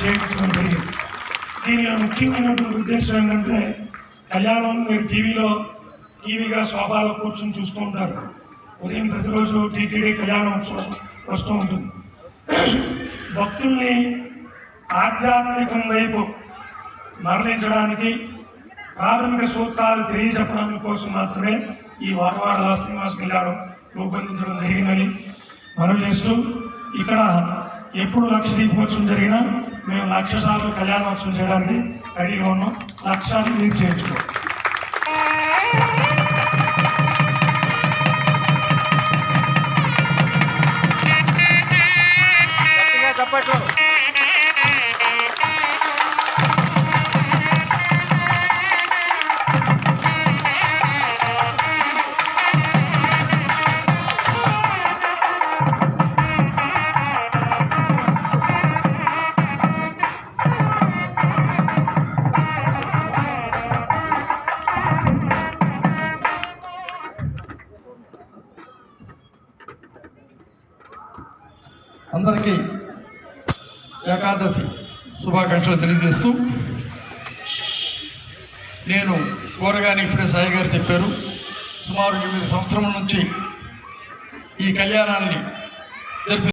చేయించడం జరిగింది దీనిలో ముఖ్యమైనటువంటి ఉద్దేశం ఏంటంటే కళ్యాణం మీరు టీవీలో టీవీగా సోఫాలో కూర్చొని చూసుకుంటారు ఉదయం ప్రతిరోజు టీటీడీ కళ్యాణం వస్తూ ఉంటుంది. భక్తుల్ని ఆధ్యాత్మికం వైపు మరణించడానికి ప్రాథమిక సూత్రాలు తెలియజెప్పడానికి కోసం మాత్రమే ఈ వారవాడ శ్రీనివాస కళ్యాణం రూపొందించడం జరిగిందని మనం చేస్తూ ఇక్కడ ఎప్పుడు లక్ష దీపోత్సవం జరిగినా మేము లక్ష సార్లు కళ్యాణోత్సవం చేయడానికి రెడీగా ఉన్నాం. లక్షాలు మీరు చేర్చుకోం గట్టిగా అందరికీ ఏకాదశి శుభాకాంక్షలు తెలియజేస్తూ నేను కోరగానే ఇప్పుడే సాయి గారు చెప్పారు. సుమారు ఎనిమిది సంవత్సరం నుంచి ఈ కళ్యాణాన్ని జరిపి